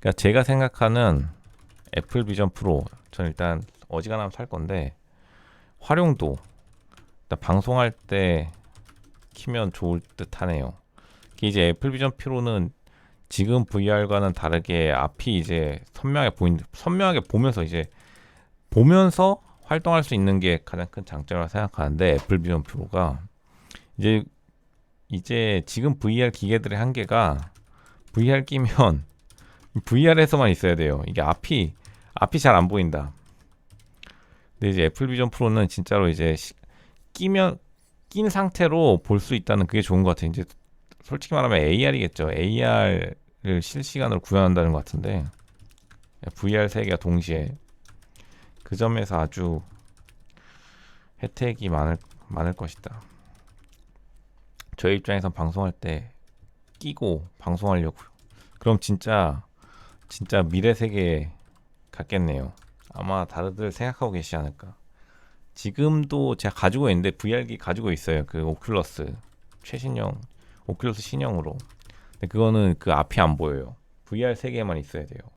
그러니까 제가 생각하는 애플 비전 프로 저는 일단 어지간하면 살 건데 활용도 일단 방송할 때 키면 좋을 듯 하네요. 이게 이제 애플 비전 프로는 지금 VR과는 다르게 앞이 이제 선명하게 보인 선명하게 보면서 이제 보면서 활동할 수 있는 게 가장 큰 장점이라고 생각하는데 애플 비전 프로가 이제 이제 지금 VR 기계들의 한계가 VR 끼면 VR에서만 있어야 돼요. 이게 앞이 앞이 잘 안 보인다. 근데 이제 애플 비전 프로는 진짜로 이제 시- 끼면 낀 상태로 볼 수 있다는 그게 좋은 것 같아요. 이제 솔직히 말하면 AR이겠죠. AR을 실시간으로 구현한다는 것 같은데 VR 세계가 동시에 그 점에서 아주 혜택이 많을 많을 것이다. 저희 입장에선 방송할 때 끼고 방송하려고요. 그럼 진짜 진짜 미래 세계에 갔겠네요. 아마 다들 생각하고 계시지 않을까. 지금도 제가 가지고 있는데 VR기 가지고 있어요. 그 오큘러스 최신형 오큘러스 신형으로. 근데 그거는 그 앞이 안 보여요. VR 세계에만 있어야 돼요.